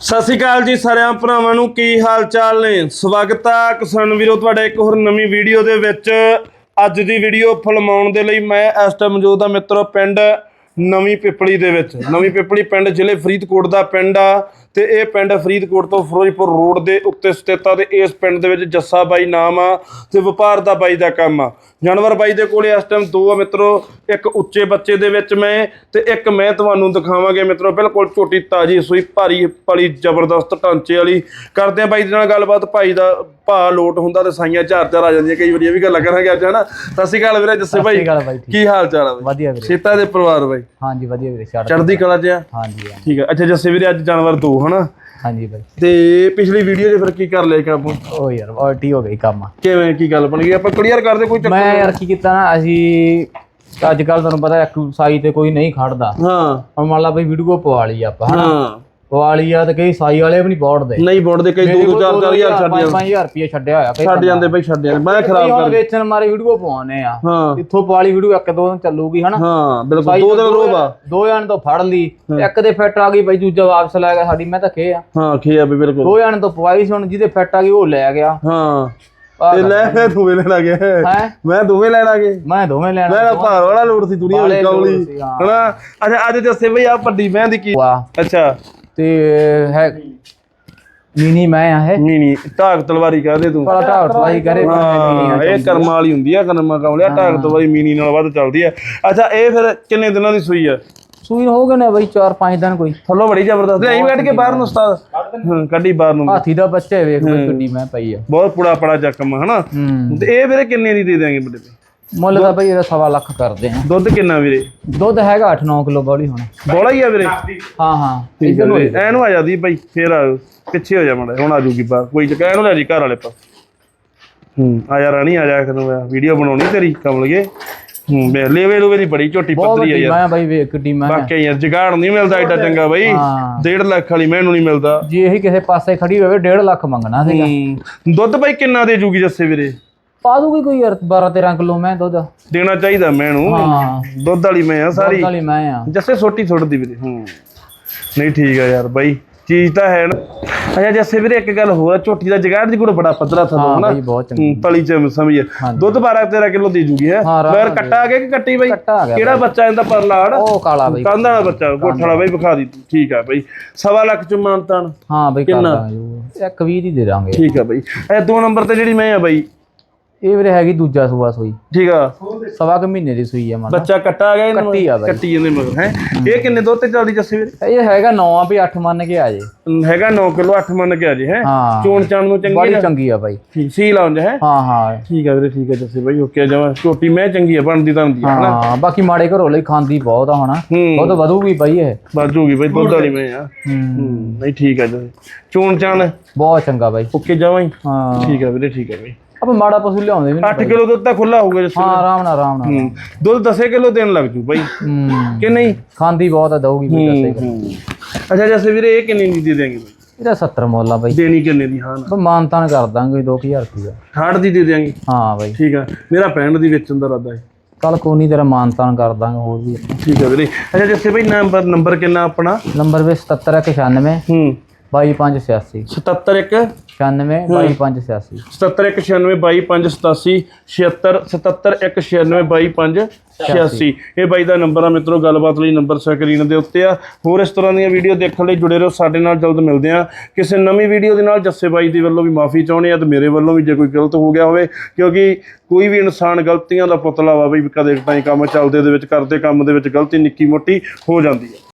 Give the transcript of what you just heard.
ਸਤਿ ਸ਼੍ਰੀ ਅਕਾਲ ਜੀ ਸਾਰਿਆਂ ਭਰਾਵਾਂ ਨੂੰ, ਕੀ ਹਾਲ ਚਾਲ ਨੇ? ਸਵਾਗਤ ਆ ਕਿਸਾਨ ਵੀਰੋ, ਤੁਹਾਡੇ ਇੱਕ ਹੋਰ ਨਵੀਂ ਵੀਡੀਓ ਦੇ ਵਿੱਚ। ਅੱਜ ਦੀ ਵੀਡੀਓ ਫਲਮਾਉਣ ਦੇ ਲਈ ਮੈਂ ਇਸ ਟਾਈਮ ਮੌਜੂਦ ਹਾਂ ਮਿੱਤਰੋ, ਪਿੰਡ ਨਵੀਂ ਪਿਪਲੀ ਦੇ ਵਿੱਚ। ਨਵੀਂ ਪਿਪਲੀ ਪਿੰਡ ਜ਼ਿਲ੍ਹੇ ਫਰੀਦਕੋਟ ਦਾ ਪਿੰਡ ਆ। ਤੇ ਇਹ ਪਿੰਡ ਫਰੀਦਕੋਟ ਤੋਂ ਫਿਰੋਜ਼ਪੁਰ ਰੋਡ ਦੇ ਉੱਤੇ ਸਥਿਤ ਆ ਤੇ ਇਸ ਪਿੰਡ ਦੇ ਵਿੱਚ ਜੱਸਾ ਬਾਈ ਨਾਮ ਆ ਤੇ ਵਪਾਰ ਦਾ ਬਾਈ ਦਾ ਕੰਮ ਆ। ਜਾਨਵਰ ਬਾਈ ਦੇ ਕੋਲੇ ਇਸ ਟਾਈਮ ਦੋ ਆ ਮਿੱਤਰੋ ਇੱਕ ਉੱਚੇ ਬੱਚੇ ਦੇ ਵਿੱਚ ਮੈਂ ਤੇ ਇੱਕ ਮੈਂ ਤੁਹਾਨੂੰ ਦਿਖਾਵਾਂਗੇ ਮਿੱਤਰੋ ਬਿਲਕੁਲ ਝੋਟੀ ਤਾਜੀ ਸੂਈ ਭਾਰੀ ਪਲੀ ਜ਼ਬਰਦਸਤ ਢਾਂਚੇ ਵਾਲੀ। ਕਰਦੇ ਆ ਬਾਈ ਦੇ ਨਾਲ ਗੱਲਬਾਤ ਭਾਈ ਦਾ ਭਾ ਲੋਟ ਹੁੰਦਾ ਤੇ ਸਾਈਆਂ ਝਾਰ ਝਾਰ ਆ ਜਾਂਦੀਆਂ ਕਈ ਵਾਰੀ ਇਹ ਵੀ ਗੱਲਾਂ ਕਰਾਂਗੇ ਅੱਜ ਹਨਾ? ਸਤਿ ਸ਼੍ਰੀ ਅਕਾਲ ਵੀਰੇ ਜੱਸੇ ਭਾਈ ਬਾਈ। ਕੀ ਹਾਲ ਚਾਲ ਆ ਵਧੀਆ ਵੀਰੇ। ਸੀਤਾ ਦੇ ਪਰਿਵਾਰ ਬਾਈ। ਹਾਂਜੀ ਵਧੀਆ ਵੀਰੇ ਚੜ੍ਹਦੀ ਕਲਾ ਚ ਆ? ਹਾਂਜੀ। ਠੀਕ ਆ। ਅੱਛਾ ਜੱਸੇ ਵੀਰੇ ਅੱਜ ਜਾਨਵਰ ਦੋ ਹਨਾ? ਹਾਂਜੀ ਬਾਈ। ਤੇ ਪਿਛਲੀ ਵੀਡੀਓ 'ਚ ਫਿਰ ਕੀ ਕਰ ਲਿਆ ਕੰਮ ਉਹ ਯਾਰ ਉਲਟੀ ਹੋ ਗਈ ਕੰਮ। ਕਿਵੇਂ ਕੀ ਗੱਲ ਬਣ ਗਈ? ਆਪਾਂ ਕਲੀਅਰ ਕਰਦੇ ਕੋਈ ਚੱਕਰ ਮੈਂ ਯਾਰ ਕੀ ਕੀਤਾ ਨਾ ਅਸੀਂ ਅੱਜ ਕੱਲ ਤੁਹਾਨੂੰ ਪਤਾ ਇੱਕ ਸਾਈ ਤੇ ਕੋਈ ਨਹੀਂ ਖੜਦਾ। ਹਾਂ। ਹੁਣ ਮੰਨ ਲਾ ਬਈ ਵੀਡੀਓ ਪਵਾ ਲਈ ਆਪਾਂ ਹਾਂ। ਪਵਾ ਲਈ ਆ ਤੇ ਕਈ ਸਾਈ ਵਾਲੇ ਵੀ ਨਹੀਂ ਬੋੜਦੇ। ਨਹੀਂ ਬੋੜਦੇ ਕਈ 2 2 4 4 ਹਜ਼ਾਰ ਛੱਡ ਜਾਂਦੇ। 5000 ਰੁਪਏ ਛੱਡਿਆ ਹੋਇਆ ਕਈ ਛੱਡ ਜਾਂਦੇ ਬਈ ਛੱਡ ਜਾਂਦੇ ਮੈਂ ਖਰਾਬ ਹੁਣ ਕਰ ਵੇਚਣ ਮਾਰੇ ਵੀਡੀਓ ਪਵਾਉਣੇ ਆ। ਇੱਥੋਂ ਪਵਾ ਲਈ ਵੀਡੀਓ ਇੱਕ ਦੋ ਦਿਨ ਚੱਲੂਗੀ ਹਨਾ? ਹਾਂ ਬਿਲਕੁਲ ਦੋ ਦਿਨ ਰੋਬ ਆ। ਦੋ ਜਣ ਤੋਂ ਫੜ ਲਈ ਇੱਕ ਦੇ ਫਿੱਟ ਆ ਗਈ ਬਈ ਦੂਜਾ ਵਾਪਸ ਲੈ ਗਿਆ ਸਾਡੀ ਮੈਂ ਤਾਂ ਖੇ ਆ। ਹਾਂ ਖੇ ਆ ਬਈ ਬਿਲਕੁਲ। ਦੋ ਜਣ ਤੋਂ ਪਵਾਈ ਸੀ ਹੁਣ ਜਿਹਦੇ ਫਿੱਟ ਆ ਗਈ ਉਹ ਲੈ ਗਿਆ। ਹਾਂ। ਤੇ ਲੈ ਮੈਂ ਦੋਵੇਂ ਲੈਣ ਆ ਗਿਆ ਮੈਂ ਦੋਵੇਂ ਲੈਣ ਆ ਗਏ। ਮੈਂ ਦੋਵੇਂ ਲੈਣਾ ਮੈਂ ਭਾਰ ਵਾਲਾ ਲੋੜ ਸੀ ਦੁਨੀਆ ਵਾਲੇ ਵਿੱਚ ਲੋੜ ਕੌਲੀ। ਸੀ, ਹਾਂ। ਹਨਾ? ਅੱਛਾ ਅੱਜ ਦੱਸੇ ਬਈ ਆ ਵੱਡੀ ਮੈਂ ਦੀ ਕੀ ਅੱਛਾ। ਤੇ ਹੈ ਮੀਨੀ ਮੈਂ ਆ ਹੈ ਨਹੀਂ ਨਹੀਂ ਢਾਕ ਤਲਵਾਰੀ ਕਹਦੇ ਤੂੰ। ਬੜਾ ਢਾਟ ਵਾਈ ਕਰੇ ਪਰ ਮੀਨੀ ਹਾਂ ਇਹ ਕਰਮਾਂ ਵਾਲੀ ਹੁੰਦੀ ਆ ਕਰਮਾਂ ਕਾਉਲਿਆ ਢਾਕ ਤਲਵਾਰੀ ਮੀਨੀ ਨਾਲ ਵੱਧ ਚੱਲਦੀ ਆ। ਅੱਛਾ ਇਹ ਫਿਰ ਕਿੰਨੇ ਦਿਨਾਂ ਦੀ ਸੂਈ ਆ? ਸੂਈ ਹੋ ਗਏ ਨੇ ਬਈ 4-5 ਦਿਨ ਕੋਈ। ਥੱਲੋਂ ਬੜੀ ਜ਼ਬਰਦਸਤ। ਐਂ ਬੈਠ ਕੇ ਬਾਹਰ ਨੂੰ ਉਸਤਾਦ। ਹਾਂ ਕੱਢੀ ਬਾਹਰ ਨੂੰ। ਹਾਥੀ ਦਾ ਬੱਚਾ ਵੇਖ ਬਈ ਕਿੰਨੀ ਮੈਂ ਪਈ ਆ। ਬਹੁਤ ਪੁੜਾ ਪੜਾ ਜ਼ਖਮ ਆ, ਹਨਾ? ਹੂੰ। ਤੇ ਇਹ ਵੀਰੇ ਕਿੰਨੇ ਦੀ ਦੇ ਦਿਆਂਗੇ ਵੱਡੇ ਤੇ? ਮੁੱਲ ਦਾ ਬਈ ਇਹਦਾ ਸਵਾ ਲੱਖ ਕਰਦੇ ਆ। ਦੁੱਧ ਕਿੰਨਾ ਵੀਰੇ? ਦੁੱਧ ਹੈਗਾ 8-9 ਕਿਲੋ ਬੋਲੀ ਹੁਣ। ਬੋਲਾ ਹੀ ਆ ਵੀਰੇ। ਹਾਂ ਹਾਂ ਠੀਕ ਹੈ ਵੀਰੇ। ਆ ਜਾਂਦੀ ਬਾਈ ਫੇਰ ਆ ਪਿੱਛੇ ਹੋ ਜਾ ਮੜਾ ਹੁਣ ਆ ਜੂਗੀ ਬਾਹਰ। ਕੋਈ ਚੱਕਰ ਐਨੂੰ ਲੈ ਜੀ ਘਰ ਵਾਲੇ ਪਾ ਹੂੰ ਆ ਜਾ ਰਾਣੀ ਆ ਜਾ ਤੈਨੂੰ ਵੀਡੀਓ ਬਣਾਉਣੀ ਤੇਰੀ ਕਮਲਗੇ। ਹੂੰ ਵੇ ਲੈਵੇ ਲੂਵੇ ਦੀ ਬੜੀ ਝੋਟੀ ਪੱਧਰੀ ਆ ਯਾਰ। ਮੈਂ ਬਈ ਵੇਖ ਕਿੱਡੀ ਮੈਂ। ਬਾਕੀ ਯਾਰ ਜਗਾੜ ਨਹੀਂ ਮਿਲਦਾ ਐਡਾ ਚੰਗਾ ਬਾਈ। ਹਾਂ। 1.5 ਲੱਖ ਵਾਲੀ ਮੈਨੂੰ ਨਹੀਂ ਮਿਲਦਾ। ਜੇ ਇਹੀ ਕਿਸੇ ਪਾਸੇ ਖੜੀ ਹੋਵੇ 1.5 ਲੱਖ ਮੰਗਣਾ ਸੀਗਾ। ਦੁੱਧ ਬਾਈ ਕਿੰਨਾ ਦੇ ਜੂਗੀ ਜੱਸੇ ਵੀਰੇ? ਪਾ ਦੂਗੀ ਕੋਈ ਯਾਰ 12-13 ਕਿਲੋ ਮੈਂ ਦੁੱਧ। ਦੇਣਾ ਚਾਹੀਦਾ ਮੈਨੂੰ। ਹਾਂ। ਦੁੱਧ ਵਾਲੀ ਮੈਂ ਆ ਸਾਰੀ। ਦੁੱਧ ਵਾਲੀ ਮੈਂ ਆ। ਜੱਸੇ ਸੋਟੀ ਸੁੱਟਦੀ ਵੀਰੇ ਹੂੰ। ਨਹੀਂ ਠੀਕ ਆ ਯਾਰ ਬਾਈ ਚੀਜ਼ ਤਾਂ ਹੈ ਨਾ। ਅੱਛਾ ਜੱਸੇ ਵੀਰੇ ਇੱਕ ਗੱਲ ਹੋਰ ਝੋਟੀ ਦਾ ਜਗਾੜ ਦੀ ਕੋਲ ਬੜਾ ਪੱਧਰਾ ਥੱਲੋਂ ਹਨਾ? ਬਹੁਤ ਚੰਗੀ। ਹੂੰ, ਪਲੀ ਚ ਸਮਝੀਏ ਦੁੱਧ 12 13 ਕਿਲੋ ਦੇ ਜੂਗੀ ਹੈ? ਨਾਲ ਕੱਟਾ ਆ ਗਿਆ ਕਿ ਕੱਟੀ ਬਾਈ? ਕਿਹੜਾ ਬੱਚਾ ਇਹਦਾ ਪਰਲਾੜ ਉਹ ਕਾਲਾ ਬਈ। ਕੰਧ ਵਾਲਾ ਬੱਚਾ ਗੋਠ ਵਾਲਾ ਬਾਈ ਵਿਖਾ ਦੀ ਠੀਕ ਆ ਬਾਈ। ਸਵਾ ਲੱਖ ਚ ਮਾਨਤਾਨ। ਹਾਂ ਬਈ ਕਰ ਦਾਂਗੇ ਇੱਕ 20 ਦੀ ਦੇ ਦਾਂਗੇ। ਠੀਕ ਆ ਬਾਈ। ਇਹ ਦੋ ਨੰਬਰ ਤੇ ਜਿਹੜੀ ਮੈਂ ਆ ਬਾਈ ਇਹ ਵੀਰੇ ਹੈਗੀ ਦੂਜਾ ਸੂਆ ਸੂਈ। ਠੀਕ ਆ। ਸਵਾ ਕੁ ਮਹੀਨੇ ਦੀ ਸੂਈ ਆ ਮਨ ਬੱਚਾ ਕੱਟਾ ਗਿਆ ਇਹਨੂੰ? ਕੱਟੀ ਆ ਬਾਈ। ਕੱਟੀ ਜਾਂਦੇ ਮਗਰ ਹੈ? ਇਹ ਕਿੰਨੇ ਦੁੱਧ ਤੇ ਚੱਲਦੀ ਜੱਸੇ ਵੀਰੇ? ਇਹ ਹੈਗਾ 9 ਆ ਵੀ 8 ਮੰਨ ਕੇ ਆ ਜੇ। ਹੈਗਾ 9 ਕਿਲੋ 8 ਮੰਨ ਕੇ ਆ ਜੇ ਹੈ? ਹਾਂ। ਚੋਣ ਚਾਣ ਨੂੰ ਚੰਗੀ ਬੜੀ ਚੰਗੀ ਆ ਬਾਈ। ਸੀ ਲਾਉਂਜ ਹੈ? ਹਾਂ ਹਾਂ। ਠੀਕ ਆ ਵੀਰੇ ਠੀਕ ਆ ਜੱਸੇ ਬਾਈ ਓਕੇ ਜਮਾ ਛੋਟੀ ਮੈਂ ਚੰਗੀ ਆ ਬਣਦੀ ਤਾਂ ਹੁੰਦੀ ਹਨਾ? ਹਾਂ ਬਾਕੀ ਮਾੜੇ ਘਰੋਂ ਲਈ ਖਾਂਦੀ ਬਹੁਤ ਆ ਹੁਣ। ਹੂੰ। ਬਹੁਤ ਵਧੂਗੀ ਬਾਈ ਇਹ। ਬਾਜੂਗੀ ਬਾਈ ਦੁੱਧ ਵਾਲੀ ਮੈਂ ਆ। ਹੂੰ। ਹੂੰ ਨਹੀਂ ਠੀਕ ਆ ਜੀ ਚੋਣ ਚਾਣ? ਬਹੁਤ ਚੰਗਾ ਬਾਈ। ਓਕੇ ਹੀ? ਹਾਂ। ਠੀਕ ਆ ਵੀਰੇ ਠੀਕ ਆ ਬਾਈ। ਆਪਾਂ ਮਾੜਾ ਪਸ਼ੂ ਲਿਆਉਂਦੇ ਵੀ 8 ਕਿਲੋ ਦੁੱਧ ਤਾਂ ਖੁੱਲਾ ਹੋਊਗਾ ਜੱਸੇ ਹਾਂ ਆਰਾਮ ਨਾਲ ਆਰਾਮ ਨਾਲ। ਹੂੰ। ਦੁੱਧ 10 ਕਿਲੋ ਦੇਣ ਲੱਗ ਜੂ ਬਾਈ। ਹੂੰ। ਕਿ ਨਹੀਂ? ਖਾਂਦੀ ਬਹੁਤ ਆ ਦਊਗੀ ਵੀ ਦੱਸੇ ਹੂੰ ਅੱਛਾ ਜੱਸੇ ਵੀਰੇ ਇਹ ਕਿੰਨੇ ਦੀ ਦੇ ਦੇਂਗੇ ਬਾਈ? ਇਹਦਾ 70 ਮੁੱਲ ਆ ਬਾਈ। ਦੇਣੀ ਕਿੰਨੇ ਦੀ? ਹਾਂ ਨਾ। ਮਾਨਤਾਨ ਕਰ ਦਾਂਗੇ 2000 ਰੁਪਇਆ ਹਾੜ ਦੀ ਦੇ ਦੇਂਗੇ ਹਾਂ ਬਾਈ। ਠੀਕ ਆ। ਮੇਰਾ ਪੈਂਡ ਦੀ ਵੇਚਣ ਦਾ ਇਰਾਦਾ ਹੈ। ਕੱਲ ਕੋਈ ਨਹੀਂ ਤੇਰਾ ਮਾਨਤਾਨ ਕਰ ਦਾਂਗੇ ਹੋਰ ਵੀ। ਠੀਕ ਆ ਵੀਰੇ। ਅੱਛਾ ਜੱਸੇ ਬਾਈ ਨੰਬਰ ਨੰਬਰ ਕਿੰਨਾ ਆਪਣਾ? ਨੰਬਰ ਵੀ 7796 ਹੂੰ। 22586 771 96 22586 7719225776 ਇਹ ਬਾਈ ਦਾ ਨੰਬਰ ਆ ਮਿੱਤਰੋ ਗੱਲਬਾਤ ਲਈ ਨੰਬਰ ਸਕਰੀਨ ਦੇ ਉੱਤੇ ਆ। ਹੋਰ ਇਸ ਤਰ੍ਹਾਂ ਦੀਆਂ ਵੀਡੀਓ ਦੇਖਣ ਲਈ ਜੁੜੇ ਰਹੋ ਸਾਡੇ ਨਾਲ ਜਲਦ ਮਿਲਦੇ ਆ ਕਿਸੇ ਨਵੀਂ ਵੀਡੀਓ ਦੇ ਨਾਲ ਜੱਸੇ ਬਾਈ ਦੀ ਵੱਲੋਂ ਵੀ ਮਾਫੀ ਚਾਹੁੰਦੇ ਆ ਤੇ ਮੇਰੇ ਵੱਲੋਂ ਵੀ ਜੇ ਕੋਈ ਗਲਤ ਹੋ ਗਿਆ ਹੋਵੇ ਕਿਉਂਕਿ ਕੋਈ ਵੀ ਇਨਸਾਨ ਗਲਤੀਆਂ ਦਾ ਪੁਤਲਾ ਵਾ ਬਈ ਕਦੇ ਟਾਈ ਕੰਮ ਚੱਲਦੇ ਦੇ ਵਿੱਚ ਕਰਦੇ ਕੰਮ ਦੇ ਵਿੱਚ ਗਲਤੀ ਨਿੱਕੀ ਮੋਟੀ ਹੋ ਜਾਂਦੀ ਹੈ।